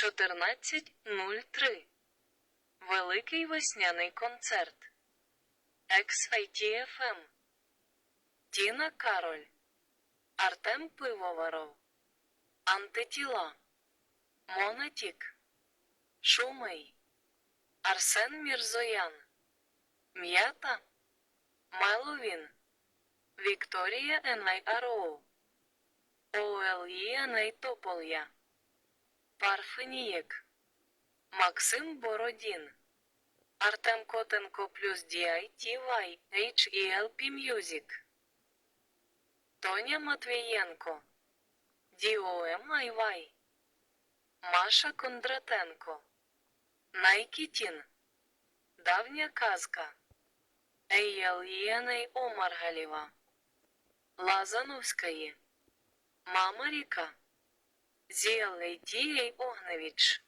14.03. Великий весняний концерт. XITFM. Тіна Кароль. Артем Пивоваров. Антитіла. Монатік. Шумий. Арсен Мірзоян. М'ята. Меловін. Вікторія Енай Ароу. ОЛІ Енай Тополя. Парфенієк. Максим Бородін. Артем Котенко плюс DITY HELP Music. Тоня Матвієнко. DOMIY. Маша Кондратенко. Найкітін. Давня казка. Еєл'єней Омаргалєва. Лазановської. Мама Ріка. Зіелейтієй Огневіч.